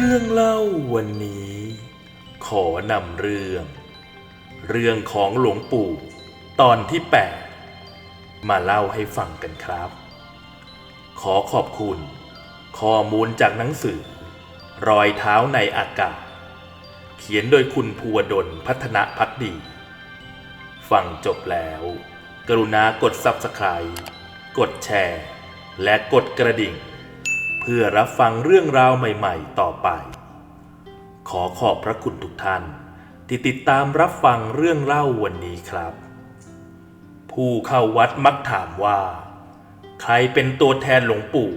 เรื่องเล่าวันนี้ ขอนำเรื่อง เรื่องของหลวงปู่ ตอนที่ 8 มาเล่าให้ฟังกันครับ ขอขอบคุณ ข้อมูลจากหนังสือ รอยเท้าในอากาศ เขียนโดยคุณภูวดลพัฒนพักดี ฟังจบแล้ว กรุณากด Subscribe กดแชร์ และกดกระดิ่ง เพื่อรับฟังเรื่องราวใหม่ ๆ ต่อ ไป ขอขอบพระคุณทุกท่าน ที่ติดตามรับฟังเรื่องเล่าวันนี้ครับ ผู้เข้าวัดมักถามว่า ใครเป็นตัวแทนหลวงปู่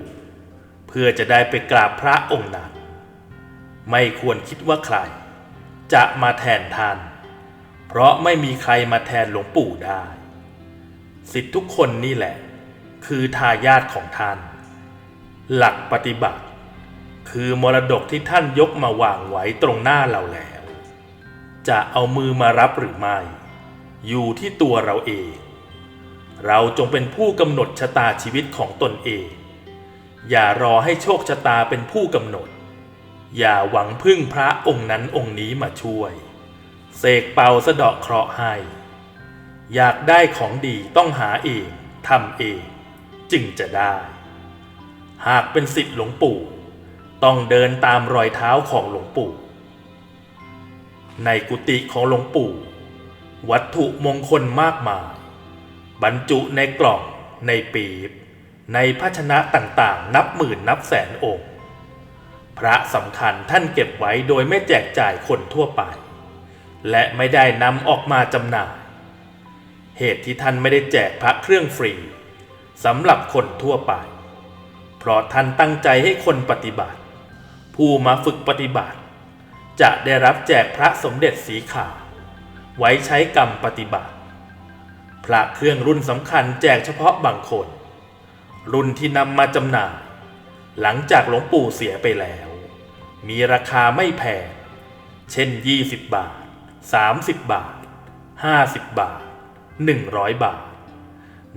เพื่อจะได้ไปกราบพระองค์นั้นไม่ควรคิดว่าใคร จะมาแทนท่าน เพราะไม่มีใครมาแทนหลวงปู่ได้สิทธิทุกคนนี่แหละ คือทายาทของท่าน หลักปฏิบัติ คือมรดกที่ท่านยกมาวางไว้ตรงหน้าเราแล้ว จะเอามือมารับหรือไม่ อยู่ที่ตัวเราเอง เราจงเป็นผู้กำหนดชะตาชีวิตของตนเอง อย่ารอให้โชคชะตาเป็นผู้กำหนด อย่าหวังพึ่งพระองค์นั้นองค์นี้มาช่วย เสกเป่าสะเดาะเคราะห์ให้ อยากได้ของดีต้องหาเองทำเอง จึงจะได้ หากเป็นสิทธิ์หลวงปู่ ต้องเดินตามรอยเท้าของหลวงปู่ ในกุฏิของหลวงปู่ วัตถุมงคลมากมาย บรรจุในกล่อง ในปีบ ในภาชนะต่างๆ นับหมื่นนับแสนองค์ พระสำคัญท่านเก็บไว้โดยไม่แจกจ่ายคนทั่วไป และไม่ได้นำออกมาจำหน่าย เหตุที่ท่านไม่ได้แจกพระเครื่องฟรีสำหรับคนทั่วไป เพราะท่านตั้งใจให้คนปฏิบัติ ผู้มาฝึกปฏิบัติ จะได้รับแจกพระสมเด็จสีขาว ไว้ใช้กรรมปฏิบัติ พระเครื่องรุ่นสำคัญแจกเฉพาะบางคน รุ่นที่นำมาจำหน่ายหลังจากหลวงปู่เสียไปแล้ว มีราคาไม่แพง เช่น 20 บาท 30 บาท 50 บาท 100 บาท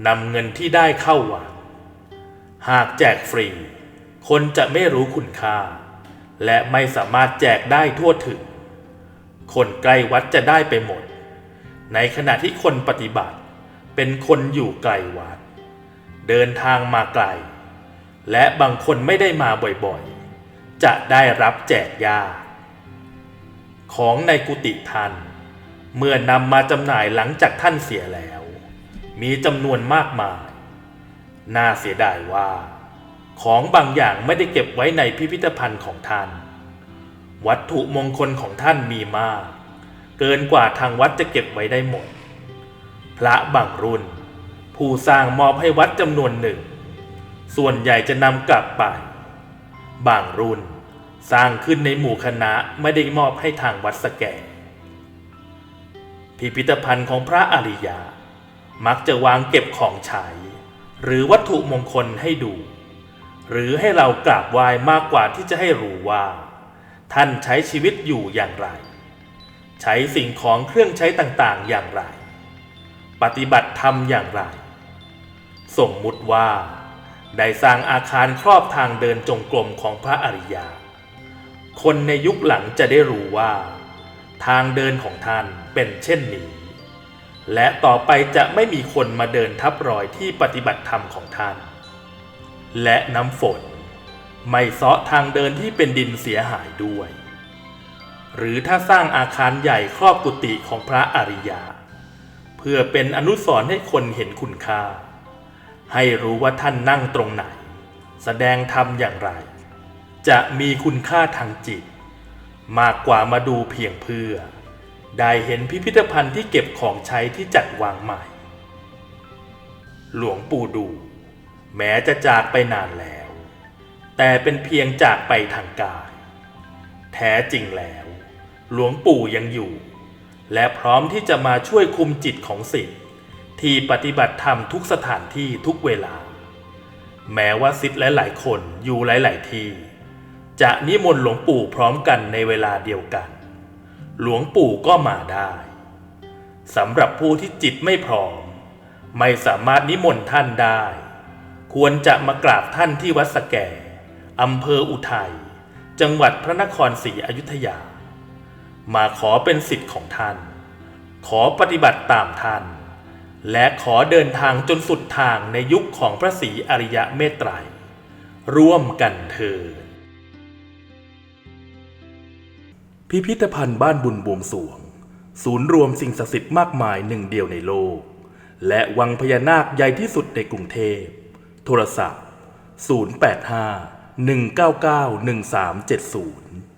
นำเงินที่ได้เข้าวัดหากแจกฟรี คนจะไม่รู้คุณค่า และไม่สามารถแจกได้ทั่วถึง คนใกล้วัดจะได้ไปหมด ในขณะที่คนปฏิบัติเป็นคนอยู่ไกลวัด เดินทางมาไกล และบางคนไม่ได้มาบ่อยๆ จะได้รับแจกยาของในกุฏิท่าน เมื่อนำมาจำหน่ายหลังจากท่านเสียแล้ว มีจำนวนมากมาย น่าเสียดายว่า ของบางอย่างไม่ได้เก็บไว้ในพิพิธภัณฑ์ของท่าน วัตถุมงคลของท่านมีมาก เกินกว่าทางวัดจะเก็บไว้ได้หมด พระบางรุ่น ผู้สร้างมอบให้วัดจำนวนหนึ่ง ส่วนใหญ่จะนำกลับไป บางรุ่นสร้างขึ้นในหมู่คณะไม่ได้มอบให้ทางวัดสแก พิพิธภัณฑ์ของพระอริยา มักจะวางเก็บของใช้ หรือวัตถุมงคลให้ดู หรือให้เรากราบไหว้มากกว่าที่จะให้รู้ว่า ท่านใช้ชีวิตอยู่อย่างไร ใช้สิ่งของเครื่องใช้ต่างๆ อย่างไร ปฏิบัติธรรมอย่างไร สมมุติว่า ได้สร้างอาคารครอบทางเดินจงกรมของพระอริยา คนในยุคหลังจะได้รู้ว่า ทางเดินของท่านเป็นเช่นนี้ และต่อไปจะไม่มีคนมาเดินทับรอยที่ปฏิบัติธรรมของท่าน และน้ำฝน ไม่เซาะทางเดินที่เป็นดินเสียหายด้วย หรือถ้าสร้างอาคารใหญ่ครอบกุฏิของพระอริยา เพื่อเป็นอนุสรณ์ให้คนเห็นคุณค่า ให้รู้ว่าท่านนั่งตรงไหน แสดงธรรมอย่างไร จะมีคุณค่าทางจิต มากกว่ามาดูเพียงเพื่อ ได้เห็นพิพิธภัณฑ์ที่เก็บของใช้ที่จัดวางใหม่ หลวงปู่ดู แม้จะจากไปนานแล้ว แต่เป็นเพียงจากไปทางกาย แท้จริงแล้ว หลวงปู่ยังอยู่ และพร้อมที่จะมาช่วยคุมจิตของสิทธิ์ที่ปฏิบัติธรรมทุกสถานที่ทุกเวลา แม้ว่าสิทธิ์หลาย ๆ คนอยู่หลาย ๆ ที่ จะนิมนต์หลวงปู่พร้อมกันในเวลาเดียวกัน หลวงปู่ก็มาได้สำหรับผู้ที่จิตไม่พร้อม ไม่สามารถนิมนต์ท่านได้ ควรจะมากราบท่านที่วัดสแกอำเภออุทัย จังหวัดพระนครศรีอยุธยา มาขอเป็นสิทธิ์ของท่าน ขอปฏิบัติตามท่าน และขอเดินทางจนสุดทางในยุคของพระศรีอริยะเมตไตรยร่วมกันเถิดพิพิธภัณฑ์บ้านบุญบวงสวง ศูนย์รวมสิ่งศักดิ์สิทธิ์มากมายหนึ่งเดียวในโลก และวังพญานาคใหญ่ที่สุดในกรุงเทพ โทรศัพท์ 085 199 1370